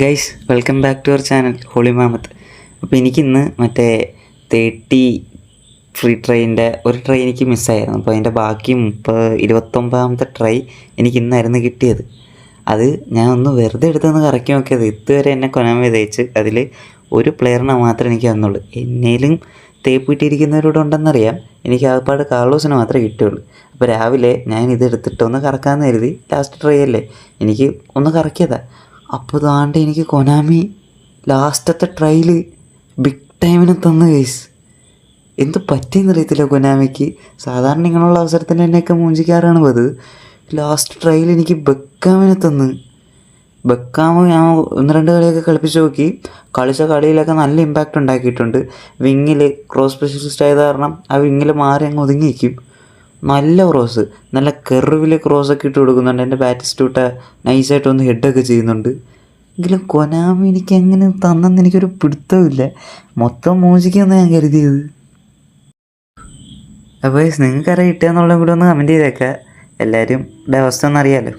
Guys welcome back to our channel holy mammoth അപ്പോൾ എനിക്കിന്ന് മറ്റേ തേർട്ടി ഫ്രീ ട്രെയിനിന്റെ ഒരു ട്രെയിൻ എനിക്ക് മിസ്സായിരുന്നു അപ്പോൾ അതിന്റെ ബാക്കി മുപ്പത് ഇരുപത്തൊമ്പതാമത്തെ ട്രൈ എനിക്ക് ഇന്നായിരുന്നു കിട്ടിയത്. അത് ഞാൻ ഒന്ന് വെറുതെ എടുത്തൊന്ന് കറക്കി നോക്കിയത്. ഇതുവരെ എന്നെ കൊനം വിതയിച്ച് അതിൽ ഒരു പ്ലെയറിനെ മാത്രമേ എനിക്ക് തന്നുള്ളൂ. എന്നേലും തേപ്പിട്ടിരിക്കുന്നവരോട് ഉണ്ടെന്നറിയാം. എനിക്ക് ആകപ്പാട് കാർലോസിനെ മാത്രമേ കിട്ടുള്ളൂ അപ്പോൾ രാവിലെ ഞാൻ ഇത് എടുത്തിട്ട് ഒന്ന് കറക്കാമെന്ന് കരുതി. ലാസ്റ്റ് ട്രൈ അല്ലേ? എനിക്ക് ഒന്ന് കറക്കിയതാ. അപ്പോൾ താണ്ട് എനിക്ക് കൊനാമി ലാസ്റ്റത്തെ ട്രയൽ ബിഗ് ടൈമിന് തന്നു കേസ് എന്ത് പറ്റിയെന്നറിയത്തില്ല കൊനാമിക്ക്. സാധാരണ ഇങ്ങനെയുള്ള അവസരത്തിൽ എന്നെയൊക്കെ മൂഞ്ചിക്കാറാണ് പതിവ് ലാസ്റ്റ് ട്രയൽ എനിക്ക് ബെക്കാമിനെ തന്ന്. ബെക്കാമ് ഞാൻ ഒന്ന് രണ്ട് കളിയൊക്കെ കളിപ്പിച്ച് നോക്കി. കളിച്ച കളിയിലൊക്കെ നല്ല ഇമ്പാക്റ്റ് ഉണ്ടാക്കിയിട്ടുണ്ട്. വിങ്ങിൽ ക്രോസ് സ്പെഷ്യലിസ്റ്റ് ആയത് കാരണം ആ വിങ്ങിൽ മാറി അങ്ങ് ഒതുങ്ങി നിൽക്കും നല്ല ക്രോസ് നല്ല കെറിവിൽ ക്രോസ് ഒക്കെ ഇട്ട് കൊടുക്കുന്നുണ്ട്. എന്റെ ബാറ്റിസ്റ്റൂട്ട നൈസായിട്ട് ഒന്ന് ഹെഡൊക്കെ ചെയ്യുന്നുണ്ട്. എങ്കിലും കൊനാമി എനിക്ക് എങ്ങനെ തന്നെന്ന് എനിക്കൊരു പിടുത്തമില്ല മൊത്തം മോചിക്കാന്ന് ഞാൻ കരുതിയത്. അപ്പോൾ നിങ്ങൾക്കറിയാം കിട്ടുക എന്നുള്ളതും കൂടി ഒന്ന് കമന്റ് ചെയ്തേക്കാം. എല്ലാവരും അവസ്ഥ ഒന്ന് അറിയാമല്ലോ